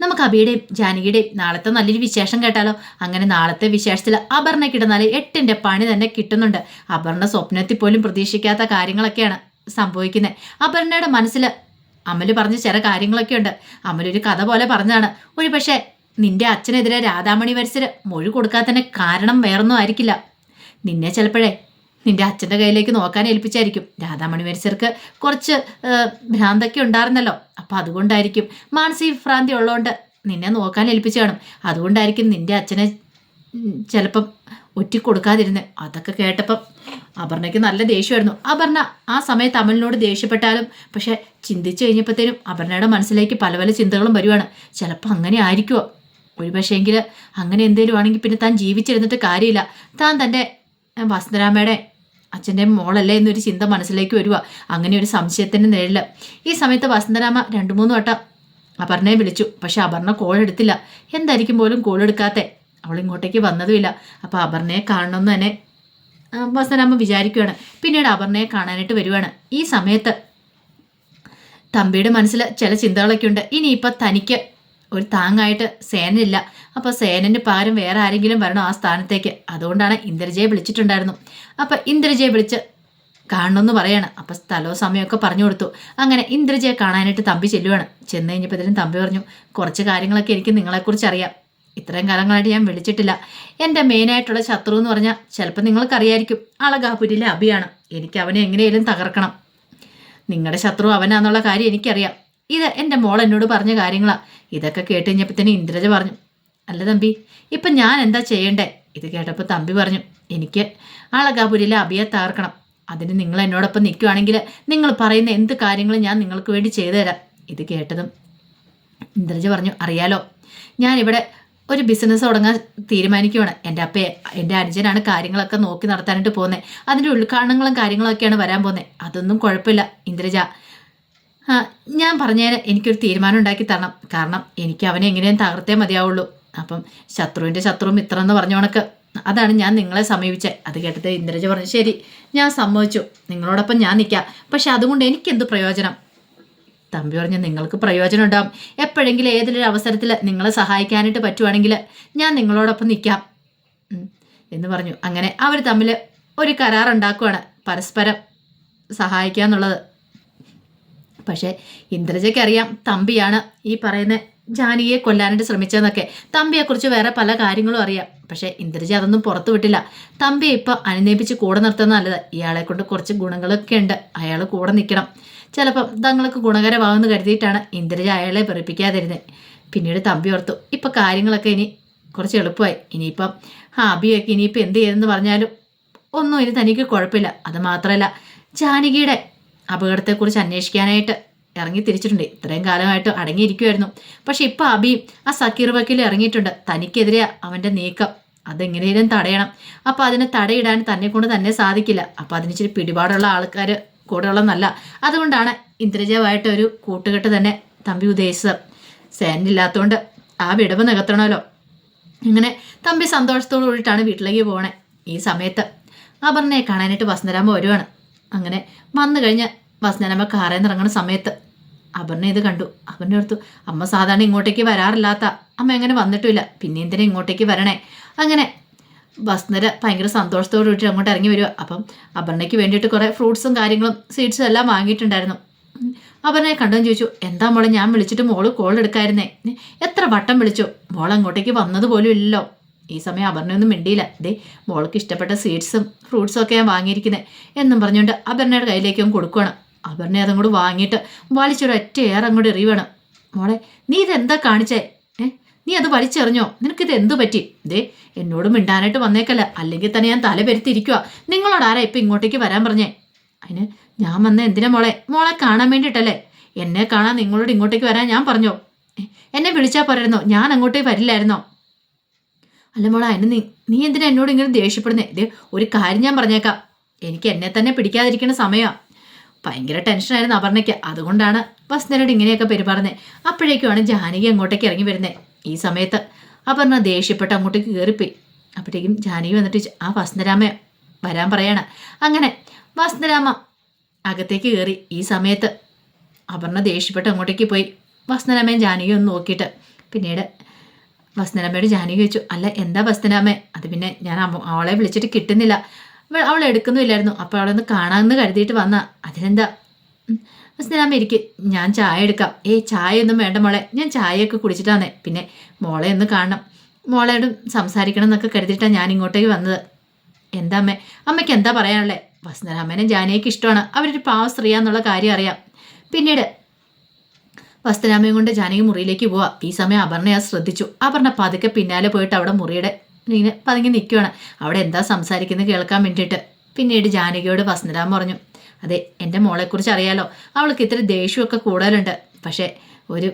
നമുക്ക് അബിയുടെയും ജാനകിയുടെയും നാളത്തെ നല്ലൊരു വിശേഷം കേട്ടാലോ? അങ്ങനെ നാളത്തെ വിശേഷത്തിൽ അപർണ കിടന്നാൽ എട്ടിന്റെ പണി തന്നെ കിട്ടുന്നുണ്ട്. അപർണ സ്വപ്നത്തിൽ പോലും പ്രതീക്ഷിക്കാത്ത കാര്യങ്ങളൊക്കെയാണ് സംഭവിക്കുന്നത് അപർണയുടെ മനസ്സിൽ അമൽ പറഞ്ഞ ചില കാര്യങ്ങളൊക്കെ ഉണ്ട്. അമലൊരു കഥ പോലെ പറഞ്ഞാണ് ഒരു പക്ഷേ നിന്റെ അച്ഛനെതിരെ രാധാമണി വരസര് മൊഴി കൊടുക്കാത്തതിന് കാരണം വേറൊന്നും ആയിരിക്കില്ല. നിന്നെ ചിലപ്പോഴേ നിന്റെ അച്ഛന്റെ കയ്യിലേക്ക് നോക്കാൻ ഏൽപ്പിച്ചായിരിക്കും. രാധാമണി വരസർക്ക് കുറച്ച് ഭ്രാന്തൊക്കെ ഉണ്ടായിരുന്നല്ലോ. അപ്പം അതുകൊണ്ടായിരിക്കും മാനസിക ഭ്രാന്തി ഉള്ളതുകൊണ്ട് നിന്നെ നോക്കാൻ ഏൽപ്പിച്ചു കാണും. അതുകൊണ്ടായിരിക്കും നിന്റെ അച്ഛനെ ചിലപ്പം ഒറ്റി കൊടുക്കാതിരുന്ന് അതൊക്കെ കേട്ടപ്പം അപർണയ്ക്ക് നല്ല ദേഷ്യമായിരുന്നു. അപർണ ആ സമയത്ത് അമലിനോട് ദേഷ്യപ്പെട്ടാലും പക്ഷെ ചിന്തിച്ചു കഴിഞ്ഞപ്പോഴത്തേനും അപർണയുടെ മനസ്സിലേക്ക് പല പല ചിന്തകളും വരുവാണ്. ചിലപ്പോൾ അങ്ങനെ ആയിരിക്കുമോ ഒരു പക്ഷേങ്കിൽ അങ്ങനെ എന്തെങ്കിലും ആണെങ്കിൽ പിന്നെ താൻ ജീവിച്ചിരുന്നിട്ട് കാര്യമില്ല. താൻ തന്റെ വസന്തരാമയുടെ അച്ഛന്റെ മോളല്ലേ എന്നൊരു ചിന്ത മനസ്സിലേക്ക് വരുവാ. അങ്ങനെ ഒരു സംശയത്തിന്റെ നേരില്ല ഈ സമയത്ത് വസന്തരാമ രണ്ട് മൂന്ന് വട്ടം അപർണയെ വിളിച്ചു. പക്ഷെ അപർണ കോൾ എടുത്തില്ല. എന്തായിരിക്കും പോലും കോൾ എടുക്കാത്തെ? അവൾ ഇങ്ങോട്ടേക്ക് വന്നതുമില്ല. അപ്പോൾ അപർണയെ കാണണമെന്ന് തന്നെ വസന്തരാമ വിചാരിക്കുകയാണ് പിന്നീട് അപർണയെ കാണാനായിട്ട് വരുവാണ്. ഈ സമയത്ത് തമ്പിയുടെ മനസ്സിൽ ചില ചിന്തകളൊക്കെ ഉണ്ട് ഇനിയിപ്പോൾ തനിക്ക് ഒരു താങ്ങായിട്ട് സേനയില്ല അപ്പോൾ സേനന്റെ പകരം വേറെ ആരെങ്കിലും വരണം ആ സ്ഥാനത്തേക്ക്. അതുകൊണ്ടാണ് ഇന്ദ്രജയെ വിളിച്ചിട്ടുണ്ടായിരുന്നു. അപ്പോൾ ഇന്ദ്രജയെ വിളിച്ച് കാണണമെന്ന് പറയാണ്. അപ്പോൾ സ്ഥലവും സമയമൊക്കെ പറഞ്ഞു കൊടുത്തു. അങ്ങനെ ഇന്ദ്രജയെ കാണാനായിട്ട് തമ്പി ചെല്ലുവാണ്. ചെന്ന് കഴിഞ്ഞപ്പോൾ തമ്പി പറഞ്ഞു കുറച്ച് കാര്യങ്ങളൊക്കെ എനിക്ക് നിങ്ങളെക്കുറിച്ച് അറിയാം. ഇത്രയും കാലങ്ങളായിട്ട് ഞാൻ വിളിച്ചിട്ടില്ല. എന്റെ മെയിനായിട്ടുള്ള ശത്രു എന്ന് പറഞ്ഞാൽ ചിലപ്പോൾ നിങ്ങൾക്കറിയായിരിക്കും. അളകാപുരിയിലെ അഭിയാണ് എനിക്ക് അവനെ എങ്ങനെയും തകർക്കണം. നിങ്ങളുടെ ശത്രു അവനാന്നുള്ള കാര്യം എനിക്കറിയാം. ഇത് എന്റെ മോൾ എന്നോട് പറഞ്ഞ കാര്യങ്ങളാ. ഇതൊക്കെ കേട്ട് കഴിഞ്ഞപ്പോൾ തന്നെ ഇന്ദ്രജ പറഞ്ഞു അല്ല തമ്പി ഇപ്പം ഞാൻ എന്താ ചെയ്യണ്ടേ? ഇത് കേട്ടപ്പോൾ തമ്പി പറഞ്ഞു എനിക്ക് അളകാപുരിയിലെ അഭിയെ തകർക്കണം. അതിന് നിങ്ങൾ എന്നോടൊപ്പം നിൽക്കുവാണെങ്കിൽ നിങ്ങൾ പറയുന്ന എന്ത് കാര്യങ്ങളും ഞാൻ നിങ്ങൾക്ക് വേണ്ടി ചെയ്തു തരാം. ഇത് കേട്ടതും ഇന്ദ്രജ പറഞ്ഞു അറിയാലോ ഞാനിവിടെ ഒരു ബിസിനസ് തുടങ്ങാൻ തീരുമാനിക്കുവാണ്. എന്റെ അപ്പയെ എന്റെ അനുജനാണ് കാര്യങ്ങളൊക്കെ നോക്കി നടത്താനായിട്ട് പോകുന്നത്. അതിന്റെ ഉദ്ഘാടനങ്ങളും കാര്യങ്ങളൊക്കെയാണ് വരാൻ പോകുന്നത്. അതൊന്നും കുഴപ്പമില്ല ഇന്ദ്രജ. ഞാൻ പറഞ്ഞേന് എനിക്കൊരു തീരുമാനം ഉണ്ടാക്കി തരണം. കാരണം എനിക്ക് അവനെ എങ്ങനെയും തകർത്തേ മതിയാവുള്ളൂ. അപ്പം ശത്രുവിന്റെ ശത്രു മിത്രം എന്ന് പറഞ്ഞ കണക്ക്. അതാണ് ഞാൻ നിങ്ങളെ സമീപിച്ചത് അത് കേട്ടത് ഇന്ദ്രജ പറഞ്ഞു ശരി ഞാൻ സമ്മതിച്ചു. നിങ്ങളോടൊപ്പം ഞാൻ നിൽക്കാം പക്ഷെ അതുകൊണ്ട് എനിക്കെന്ത് പ്രയോജനം? തമ്പി പറഞ്ഞു നിങ്ങൾക്ക് പ്രയോജനം ഉണ്ടാവും. എപ്പോഴെങ്കിലും ഏതൊരു അവസരത്തിൽ നിങ്ങളെ സഹായിക്കാനായിട്ട് പറ്റുവാണെങ്കിൽ ഞാൻ നിങ്ങളോടൊപ്പം നിൽക്കാം എന്ന് പറഞ്ഞു. അങ്ങനെ അവർ തമ്മിൽ ഒരു കരാറുണ്ടാക്കുവാണ്. പരസ്പരം സഹായിക്കുക എന്നുള്ളത് പക്ഷേ ഇന്ദ്രജയ്ക്ക് അറിയാം തമ്പിയാണ് ഈ പറയുന്ന ജാനകിയെ കൊല്ലാനായിട്ട് ശ്രമിച്ചതെന്നൊക്കെ. തമ്പിയെക്കുറിച്ച് വേറെ പല കാര്യങ്ങളും അറിയാം. പക്ഷേ ഇന്ദ്രജ അതൊന്നും പുറത്തു വിട്ടില്ല. തമ്പിയെ ഇപ്പം അനുനയിപ്പിച്ച് കൂടെ നിർത്തുന്ന നല്ലത്. ഇയാളെ കൊണ്ട് കുറച്ച് ഗുണങ്ങളൊക്കെ ഉണ്ട്. അയാൾ കൂടെ നിൽക്കണം. ചിലപ്പം തങ്ങൾക്ക് ഗുണകരമാകുമെന്ന് കരുതിയിട്ടാണ് ഇന്ദ്രജ അയാളെ വെറുപ്പിക്കാതിരുന്നത് പിന്നീട് തമ്പി ഓർത്തു ഇപ്പം കാര്യങ്ങളൊക്കെ ഇനി കുറച്ച് എളുപ്പമായി. ഇനിയിപ്പം ഹാബിയൊക്കെ ഇനിയിപ്പോൾ എന്ത് ചെയ്തെന്ന് പറഞ്ഞാലും ഒന്നും ഇനി തനിക്ക് കുഴപ്പമില്ല. അത് മാത്രമല്ല ജാനകിയുടെ അപകടത്തെക്കുറിച്ച് അന്വേഷിക്കാനായിട്ട് ഇറങ്ങി തിരിച്ചിട്ടുണ്ട്. ഇത്രയും കാലമായിട്ട് അടങ്ങിയിരിക്കുമായിരുന്നു പക്ഷെ ഇപ്പോൾ അബി ആ സക്കീർ വക്കീൽ ഇറങ്ങിയിട്ടുണ്ട്. തനിക്കെതിരെ അവന്റെ നീക്കം. അതെങ്ങനെയും തടയണം. അപ്പോൾ അതിനെ തടയിടാൻ തന്നെ കൊണ്ട് തന്നെ സാധിക്കില്ല. അപ്പോൾ അതിന് ഇച്ചിരി പിടിപാടുള്ള ആൾക്കാർ കൂടെയുള്ളതെന്നല്ല അതുകൊണ്ടാണ് ഇന്ദ്രജവായിട്ട് ഒരു കൂട്ടുകെട്ട് തന്നെ തമ്പി ഉദ്ദേശിച്ചത്. സേനില്ലാത്തതുകൊണ്ട് ആ വിടവ് നികത്തണമല്ലോ. ഇങ്ങനെ തമ്പി സന്തോഷത്തോടു കൂടിയിട്ടാണ് വീട്ടിലേക്ക് പോകണേ ഈ സമയത്ത് അപർണയെ കാണാനായിട്ട് വസന്തരാമ വരുവാണ്. അങ്ങനെ വന്നു കഴിഞ്ഞ് വസന്തരാമ കാറിൽ നിന്ന് ഇറങ്ങുന്ന സമയത്ത് അപർണ ഇത് കണ്ടു. അപർണ ഓർത്തു അമ്മ സാധാരണ ഇങ്ങോട്ടേക്ക് വരാറില്ലാത്ത. അമ്മ എങ്ങനെ വന്നിട്ടില്ല? പിന്നെ എന്തിനാ ഇങ്ങോട്ടേക്ക് വരണേ? അങ്ങനെ വസുന്ധര ഭയങ്കര സന്തോഷത്തോടു കൂടി അങ്ങോട്ട് ഇറങ്ങി വരിക. അപ്പം അപർണയ്ക്ക് വേണ്ടിയിട്ട് കുറേ ഫ്രൂട്ട്സും കാര്യങ്ങളും സ്വീറ്റ്സും എല്ലാം വാങ്ങിയിട്ടുണ്ടായിരുന്നു. അപർണയെ കണ്ടെന്ന് ചോദിച്ചു എന്താ മോളെ ഞാൻ വിളിച്ചിട്ട് മോൾ കോൾ എടുക്കായിരുന്നേ? എത്ര വട്ടം വിളിച്ചു? മോൾ അങ്ങോട്ടേക്ക് വന്നത് പോലും ഇല്ലല്ലോ. ഈ സമയം അപർണയൊന്നും മിണ്ടിയില്ല. ദേ മോൾക്ക് ഇഷ്ടപ്പെട്ട സ്വീറ്റ്സും ഫ്രൂട്ട്സും ഒക്കെ ഞാൻ വാങ്ങിയിരിക്കുന്നത് എന്നും പറഞ്ഞുകൊണ്ട് അപർണയുടെ കയ്യിലേക്ക് കൊടുക്കുകയാണ് അപർണ അതും കൂടി വാങ്ങിയിട്ട് വലിച്ചൊരു ഒറ്റ ഏറെ അങ്ങോട്ട് എറിയുവാണ്. മോളെ നീ ഇതെന്താ കാണിച്ചേ? ഏ നീ അത് വലിച്ചെറിഞ്ഞോ? നിനക്കിത് എന്തു പറ്റി? ദേ എന്നോട് മിണ്ടാനായിട്ട് വന്നേക്കല്ല. അല്ലെങ്കിൽ തന്നെ ഞാൻ തല പെരുത്തിരിക്കുക നിങ്ങളോട് ആരാ ഇപ്പം ഇങ്ങോട്ടേക്ക് വരാൻ പറഞ്ഞേ? അതിന് ഞാൻ വന്ന എന്തിനാ മോളെ? മോളെ കാണാൻ വേണ്ടിയിട്ടല്ലേ? എന്നെ കാണാൻ നിങ്ങളോട് ഇങ്ങോട്ടേക്ക് വരാൻ ഞാൻ പറഞ്ഞോ? എന്നെ വിളിച്ചാൽ പോരായിരുന്നോ? ഞാൻ അങ്ങോട്ടേക്ക് വരില്ലായിരുന്നോ? അല്ല മോളെ അതിന് നീ നീ എന്തിനാ എന്നോട് ഇങ്ങനെ ദേഷ്യപ്പെടുന്നേ? ഇത് ഒരു കാര്യം ഞാൻ പറഞ്ഞേക്കാം. എനിക്ക് എന്നെ തന്നെ പിടിക്കാതിരിക്കുന്ന സമയമാണ് ഭയങ്കര ടെൻഷനായിരുന്നു അപർണയ്ക്ക്. അതുകൊണ്ടാണ് വസ്തുനോട് ഇങ്ങനെയൊക്കെ പെരുമാറുന്നത് അപ്പോഴേക്കുമാണ് ജാനകി അങ്ങോട്ടേക്ക് ഇറങ്ങി വരുന്നത് ഈ സമയത്ത് അപർണ ദേഷ്യപ്പെട്ട് അങ്ങോട്ടേക്ക് കയറിപ്പോയി അപ്പോഴേക്കും ജാനകി വന്നിട്ട് ആ വസന്തരാമ വരാൻ പറയാണ്. അങ്ങനെ വസന്തരാമ അകത്തേക്ക് കയറി ഈ സമയത്ത് അപർണ ദേഷ്യപ്പെട്ട് അങ്ങോട്ടേക്ക് പോയി. വസന്തരാമയും ജാനകിയും ഒന്ന് നോക്കിയിട്ട്. പിന്നീട് വസ്തനാമ്മയോട് ജാനകി ചോദിച്ചു അല്ല എന്താ വസ്തനാമ്മേ അത് പിന്നെ ഞാൻ അവളെ വിളിച്ചിട്ട് കിട്ടുന്നില്ല. അവൾ- എടുക്കുന്നില്ലായിരുന്നു അപ്പോൾ അവളൊന്ന് കാണാമെന്ന് കരുതിയിട്ട് വന്ന. അതിനെന്താ. വസ്തനാമ്മ ഇരിക്കും. ഞാൻ ചായ എടുക്കാം. ഏയ് ചായ ഒന്നും വേണ്ട മോളെ. ഞാൻ ചായയൊക്കെ കുടിച്ചിട്ടാന്നേ പിന്നെ മോളെ ഒന്ന് കാണണം. മോളോട് സംസാരിക്കണം എന്നൊക്കെ കരുതിയിട്ടാണ് ഞാൻ ഇങ്ങോട്ടേക്ക് വന്നത്. എന്താ അമ്മേ? അമ്മയ്ക്ക് എന്താ പറയാനുള്ളത് വസ്തനാമ്മേനെ ജാനയ്ക്ക് ഇഷ്ടമാണ്. അവരൊരു പാവ സ്ത്രീയാന്നുള്ള കാര്യം അറിയാം. പിന്നീട് വസ്തനാമയും കൊണ്ട് ജാനകി മുറിയിലേക്ക് പോവാ. ഈ സമയം അപർണയെ ശ്രദ്ധിച്ചു. അപർണ പതുക്കെ പിന്നാലെ പോയിട്ട് അവിടെ മുറിയുടെ ഇങ്ങനെ പതുങ്ങി നിൽക്കുവാണ് അവിടെ എന്താ സംസാരിക്കുന്നത് കേൾക്കാൻ വേണ്ടിയിട്ട്. പിന്നീട് ജാനകിയോട് വസന്തരാമ പറഞ്ഞു അതെ എന്റെ മോളെക്കുറിച്ച് അറിയാലോ. അവൾക്ക് ഇത്തിരി ദേഷ്യമൊക്കെ കൂടുതലുണ്ട്. പക്ഷേ ഒരു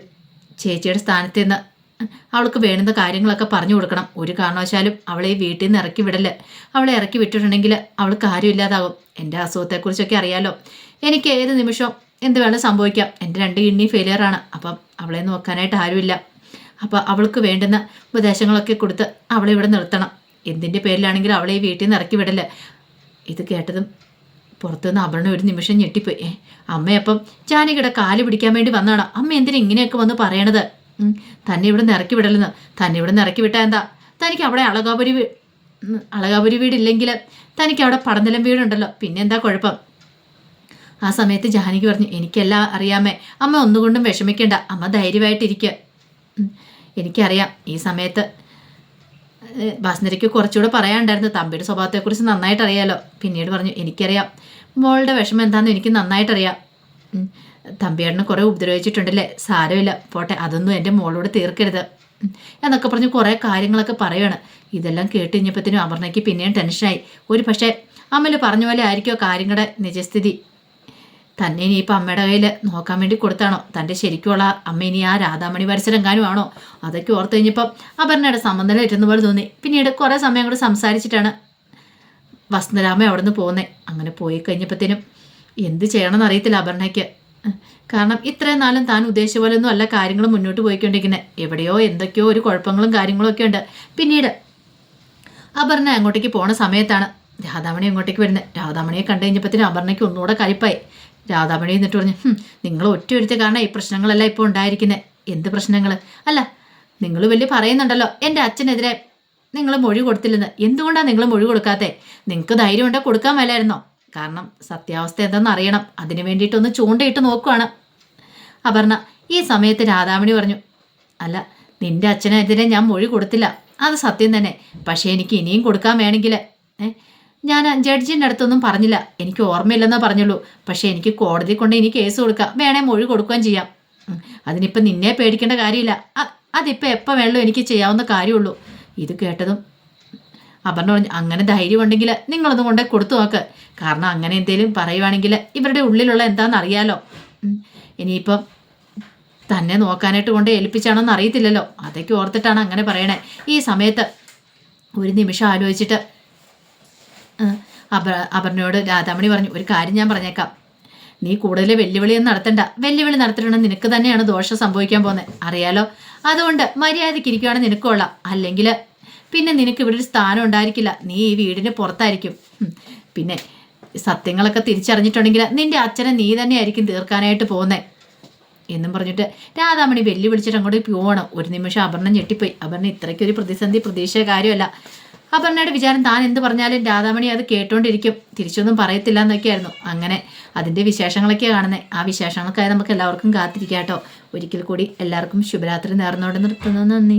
ചേച്ചിയുടെ സ്ഥാനത്ത് നിന്ന് അവൾക്ക് വേണ്ടുന്ന കാര്യങ്ങളൊക്കെ പറഞ്ഞു കൊടുക്കണം. ഒരു കാരണവശാലും അവളെ ഈ വീട്ടിൽ നിന്ന് ഇറക്കി വിടൽ. അവളെ ഇറക്കി വിട്ടിട്ടുണ്ടെങ്കിൽ അവൾ കാര്യമില്ലാതാകും. എന്റെ അസുഖത്തെക്കുറിച്ചൊക്കെ അറിയാലോ. എനിക്ക് ഏത് നിമിഷവും എന്ത് വേണം സംഭവിക്കാം. എന്റെ രണ്ട് കിഡ്നി ഫെയിലിയർ ആണ്. അപ്പം അവളെ നോക്കാനായിട്ട് ആരുമില്ല. അപ്പോൾ അവൾക്ക് വേണ്ടുന്ന ഉപദേശങ്ങളൊക്കെ കൊടുത്ത് അവളെ ഇവിടെ നിർത്തണം. എന്തിന്റെ പേരിലാണെങ്കിലും അവളെ ഈ വീട്ടിൽ നിന്ന് ഇറക്കി വിടല്ല? ഇത് കേട്ടതും പുറത്തുനിന്ന് അപർണ ഒരു നിമിഷം ഞെട്ടിപ്പോയി. അമ്മയപ്പം ജാനകിയുടെ കാൽ പിടിക്കാൻ വേണ്ടി വന്നതാണ്. അമ്മ എന്തിനാ ഇങ്ങനെയൊക്കെ വന്ന് പറയണത്? തന്നെ ഇവിടെ നിന്ന് ഇറക്കി വിടലെന്ന് തന്നെ ഇവിടെ നിന്ന് ഇറക്കി വിട്ടാൽ എന്താ? തനിക്ക് അവിടെ അളകാപുരി അളകാപുരി വീടില്ലെങ്കിൽ തനിക്ക് അവിടെ പടനിലം വീടുണ്ടല്ലോ. പിന്നെന്താ കുഴപ്പം? ആ സമയത്ത് ജാനകി പറഞ്ഞു എനിക്കെല്ലാം അറിയാമേ. അമ്മ ഒന്നുകൊണ്ടും വിഷമിക്കേണ്ട. അമ്മ ധൈര്യമായിട്ടിരിക്കുക ഉം, എനിക്കറിയാം. ഈ സമയത്ത് ഭാസ്നരയ്ക്ക് കുറച്ചുകൂടെ പറയാനുണ്ടായിരുന്നു. തമ്പിയുടെ സ്വഭാവത്തെക്കുറിച്ച് നന്നായിട്ട് അറിയാലോ പിന്നീട് പറഞ്ഞു എനിക്കറിയാം. മോളുടെ വിഷമം എന്താണെന്ന് എനിക്ക് നന്നായിട്ടറിയാം. തമ്പിയേട്ടനെ കുറേ ഉപദ്രവിച്ചിട്ടുണ്ടല്ലേ? സാരമില്ല. പോട്ടെ അതൊന്നും എന്റെ മോളോട് തീർക്കരുത്. എന്നൊക്കെ പറഞ്ഞ് കുറേ കാര്യങ്ങളൊക്കെ പറയുകയാണ് ഇതെല്ലാം കേട്ട് കഴിഞ്ഞപ്പോഴത്തേനും അമർണയ്ക്ക് പിന്നെയും ടെൻഷനായി ഒരു പക്ഷേ അമ്മൽ പറഞ്ഞ പോലെ ആയിരിക്കുമോ കാര്യങ്ങളുടെ നിജസ്ഥിതി? തന്നെ ഇനി ഇപ്പം അമ്മയുടെ കയ്യിൽ നോക്കാൻ വേണ്ടി കൊടുത്താണോ? തന്റെ ശരിക്കുള്ള അമ്മ ഇനി ആ രാധാമണി പരിസരം ആണോ അതൊക്കെ ഓർത്ത് കഴിഞ്ഞപ്പം അപർണയുടെ സമനില ഇരുന്ന പോലെ തോന്നി. പിന്നീട് കുറേ സമയം കൂടെ സംസാരിച്ചിട്ടാണ് വസന്തരാമ അവിടെ നിന്ന് പോകുന്നത് അങ്ങനെ പോയി കഴിഞ്ഞപ്പോഴത്തേനും എന്ത് ചെയ്യണമെന്ന് അറിയത്തില്ല അപർണയ്ക്ക്. കാരണം ഇത്രയും നാളും താൻ ഉദ്ദേശിച്ച പോലെ ഒന്നും അല്ല കാര്യങ്ങൾ മുന്നോട്ട് പോയിക്കൊണ്ടിരിക്കുന്നത് എവിടെയോ എന്തൊക്കെയോ ഒരു കുഴപ്പങ്ങളും കാര്യങ്ങളും ഒക്കെ ഉണ്ട്. പിന്നീട് അപർണ അങ്ങോട്ടേക്ക് പോണ സമയത്താണ് രാധാമണി അങ്ങോട്ടേക്ക് വരുന്നത് രാധാമണിയെ കണ്ടു കഴിഞ്ഞപ്പോഴത്തേനും അപർണയ്ക്ക് ഒന്നുകൂടെ കലിപ്പായി. രാധാമണി എന്നിട്ട് പറഞ്ഞു നിങ്ങൾ ഒറ്റ ഒരുത്തി കാരണം ഈ പ്രശ്നങ്ങളല്ല ഇപ്പോൾ ഉണ്ടായിരിക്കുന്നത് എന്ത് പ്രശ്നങ്ങൾ അല്ല നിങ്ങൾ വലിയ പറയുന്നുണ്ടല്ലോ എന്റെ അച്ഛനെതിരെ നിങ്ങൾ മൊഴി കൊടുത്തില്ലെന്ന്. എന്തുകൊണ്ടാണ് നിങ്ങൾ മൊഴി കൊടുക്കാത്തെ? നിങ്ങൾക്ക് ധൈര്യം ഉണ്ടെങ്കിൽ കൊടുക്കാൻ മേലായിരുന്നോ? കാരണം സത്യാവസ്ഥ എന്തെന്ന് അറിയണം. അതിന് വേണ്ടിയിട്ടൊന്ന് ചൂണ്ടയിട്ട് നോക്കുവാണ്. അപർണ ഈ സമയത്ത് രാധാമണി പറഞ്ഞു അല്ല നിന്റെ അച്ഛനെതിരെ ഞാൻ മൊഴി കൊടുത്തില്ല. അത് സത്യം തന്നെ. പക്ഷേ എനിക്ക് ഇനിയും കൊടുക്കാൻ വേണമെങ്കിൽ ഏ ഞാൻ ജഡ്ജിന്റെ അടുത്തൊന്നും പറഞ്ഞില്ല. എനിക്ക് ഓർമ്മയില്ലെന്നേ പറഞ്ഞുള്ളൂ. പക്ഷേ എനിക്ക് കോടതി കൊണ്ട് ഇനി കേസ് കൊടുക്കാം. വേണേ മൊഴി കൊടുക്കുകയും ചെയ്യാം. അതിനിപ്പം നിന്നെ പേടിക്കേണ്ട കാര്യമില്ല. അതിപ്പോൾ എപ്പോൾ വേണമല്ലോ എനിക്ക് ചെയ്യാവുന്ന കാര്യമുള്ളൂ. ഇത് കേട്ടതും അപർണ പറഞ്ഞു അങ്ങനെ ധൈര്യം ഉണ്ടെങ്കിൽ നിങ്ങളൊന്നും കൊണ്ടേ കൊടുത്തു നോക്ക്. കാരണം അങ്ങനെ എന്തെങ്കിലും പറയുവാണെങ്കിൽ ഇവരുടെ ഉള്ളിലുള്ള എന്താണെന്ന് അറിയാലോ. ഇനിയിപ്പം തന്നെ നോക്കാനായിട്ട് കൊണ്ട് ഏൽപ്പിച്ചാണോന്ന് അറിയത്തില്ലല്ലോ. അതൊക്കെ ഓർത്തിട്ടാണ് അങ്ങനെ പറയണേ. ഈ സമയത്ത് ഒരു നിമിഷം ആലോചിച്ചിട്ട് അപ അപർണയോട് രാധാമണി പറഞ്ഞു ഒരു കാര്യം ഞാൻ പറഞ്ഞേക്കാം. നീ കൂടുതൽ വെല്ലുവിളിയൊന്നും നടത്തണ്ട. വെല്ലുവിളി നടത്തണമെന്ന് നിനക്ക് തന്നെയാണ് ദോഷം സംഭവിക്കാൻ പോകുന്നത് അറിയാലോ? അതുകൊണ്ട് മര്യാദയ്ക്ക് ഇരിക്കുവാണെങ്കിൽ നിനക്ക് കൊള്ളാം. അല്ലെങ്കിൽ പിന്നെ നിനക്ക് ഇവിടെ ഒരു സ്ഥാനം ഉണ്ടായിരിക്കില്ല. നീ ഈ വീടിന് പുറത്തായിരിക്കും. പിന്നെ സത്യങ്ങളൊക്കെ തിരിച്ചറിഞ്ഞിട്ടുണ്ടെങ്കിൽ നിന്റെ അച്ഛനെ നീ തന്നെയായിരിക്കും തീർക്കാനായിട്ട് പോകുന്നത് എന്നും പറഞ്ഞിട്ട് രാധാമണി വെല്ലു വിളിച്ചിട്ട് അങ്ങോട്ട് പോവണം. ഒരു നിമിഷം അപർണ ഞെട്ടിപ്പോയി. അപർണ ഇത്രയ്ക്കൊരു പ്രതിസന്ധി പ്രതീക്ഷ കാര്യമല്ല. അപർണയുടെ വിചാരം താൻ എന്ത് പറഞ്ഞാലും രാധാമണി അത് കേട്ടോണ്ടിരിക്കും. തിരിച്ചൊന്നും പറയത്തില്ല എന്നൊക്കെയായിരുന്നു അങ്ങനെ അതിന്റെ വിശേഷങ്ങളൊക്കെ കാണുന്നത് ആ വിശേഷങ്ങൾക്കായി നമുക്ക് എല്ലാവർക്കും കാത്തിരിക്കാം കേട്ടോ ഒരിക്കൽ കൂടി എല്ലാവർക്കും ശുഭരാത്രി നേർന്നോടെ നിർത്തുന്നു. നന്ദി.